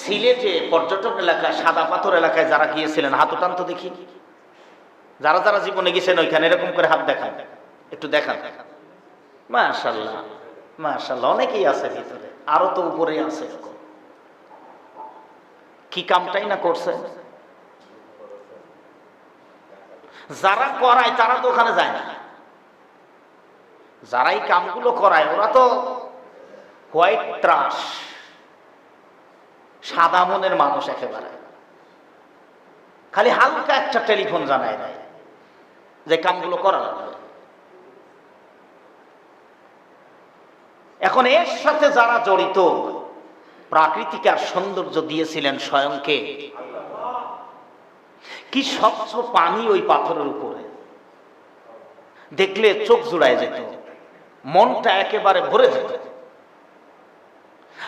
সিলেটে পর্যটন এলাকায় সাদা পাথর এলাকায় যারা গিয়েছিলেন, হাত উঠান তো দেখি। যারা যারা জীবনে গেছেন ওইখানে এরকম করে হাত দেখান। একটু দেখান। মাশাল্লাহ মাশাল্লাহ অনেকেই আছে ভিতরে, আরও তো উপরে আছে। কি কামটাই না করছে? যারা করায়, তারা তো ওখানে যায় না। যারাই কামগুলো করায়, ওরা তো হোয়াইট ত্রাস সাদা মনের মানুষ একেবারে। খালি হালকা একটা টেলিফোন জানায় দেয়, যে কামগুলো করা লাগবে। এখন এর সাথে যারা জড়িত, প্রাকৃতিক আর সৌন্দর্য দিয়েছিলেন স্বয়ংকে, কি স্বচ্ছ পানি ওই পাথরের উপরে। দেখলে চোখ জুড়ায় যেত, মনটা একেবারে ভরে যেত।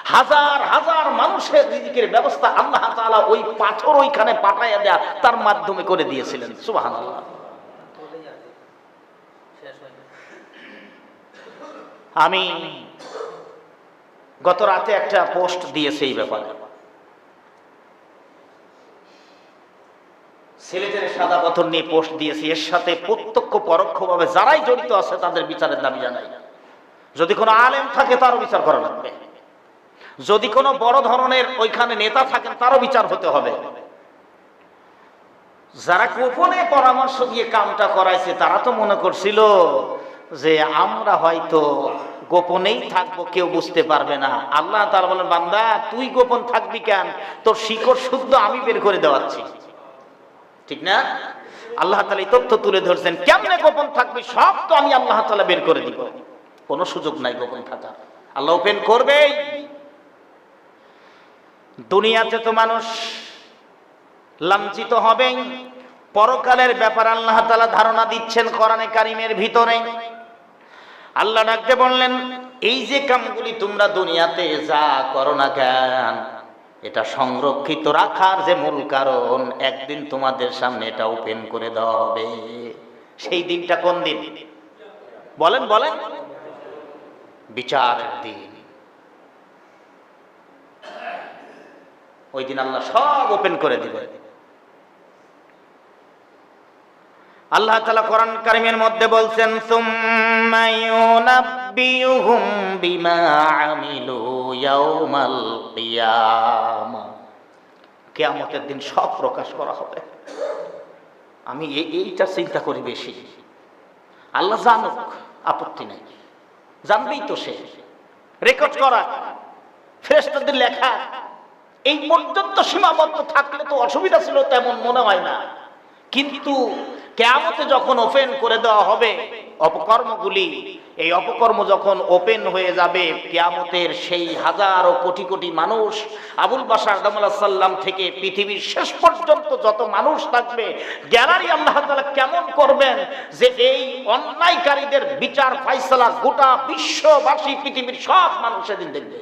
হাজার হাজার মানুষের রিজিকের ব্যবস্থা আল্লাহ তাআলা ওই পাথর ওইখানে পাঠাইয়া দেয়া তার মাধ্যমে করে দিয়েছিলেন। সুবহানাল্লাহ। আমি গত রাতে একটা পোস্ট দিয়েছে এই ব্যাপারে। সিলেটের সাদা পাথর নিয়ে পোস্ট দিয়েছি। এর সাথে প্রত্যক্ষ পরোক্ষভাবে যারাই জড়িত আছে তাদের বিচারের দাবি জানাই। যদি কোনো আলেম থাকে তারও বিচার করা লাগবে। যদি কোনো বড় ধরনের ওইখানে নেতা থাকেন, তারও বিচার হতে হবে। যারা গোপনে পরামর্শ দিয়ে কামটা করাইছে, তারা তো মনে করছিল যে আমরা হয়তো গোপনেই থাকব, কেউ বুঝতে পারবে না। আল্লাহ তার বলেন, বান্দা, তুই গোপন থাকবি কেন? তোর শিকড় শুদ্ধ আমি বের করে দেওয়াচ্ছি। ঠিক না? আল্লাহ তালা এই তথ্য তুলে ধরছেন, কেমনে গোপন থাকবি? সব তো আমি আল্লাহ তালা বের করে দিব। কোনো সুযোগ নাই গোপন থাকার। আল্লাহ ওপেন করবেই। দুনিয়াতে তো মানুষ লাঞ্ছিত হবেই পরকালের ব্যাপার আল্লাহ তালা ধারণা দিচ্ছেন কোরআনে কারিমের ভিতরে। আল্লাহ ডাকতে বললেন, এই যে কামগুলি তোমরা দুনিয়াতে যা করো না কেন, এটা সংরক্ষিত রাখার যে মূল কারণ, একদিন তোমাদের সামনে এটা ওপেন করে দেওয়া হবে। সেই দিনটা কোন দিন? বলেন বলেন। বিচারের দিন। ওই দিন আল্লাহ সব ওপেন করে দিবে। আল্লাহ তালা কোরআন কারিমের মধ্যে বলছেন কিয়ামতের দিন সব প্রকাশ করা হবে। আমি এইটা চিন্তা করি বেশি। আল্লাহ জানুক, আপত্তি নাই। জানবেই তো সে। রেকর্ড করা ফেরেস্তাদের লেখা। এই পর্যন্ত সীমাবদ্ধ থাকলে তো অসুবিধা ছিল, তেমন মনে হয় না। কিন্তু কেয়ামতে যখন ওপেন করে দেওয়া হবে, অপকর্মগুলি, এই অপকর্ম যখন ওপেন হয়ে যাবে, কেয়ামতের সেই হাজারো কোটি কোটি মানুষ, আবুল বাসার সাল্লাম থেকে পৃথিবীর শেষ পর্যন্ত যত মানুষ থাকবে, গ্যালারি আল্লাহ তাআলা কেমন করবেন যে এই অন্যায়কারীদের বিচার ফাইসলা গোটা বিশ্ববাসী পৃথিবীর সব মানুষ সেদিন দেখবে।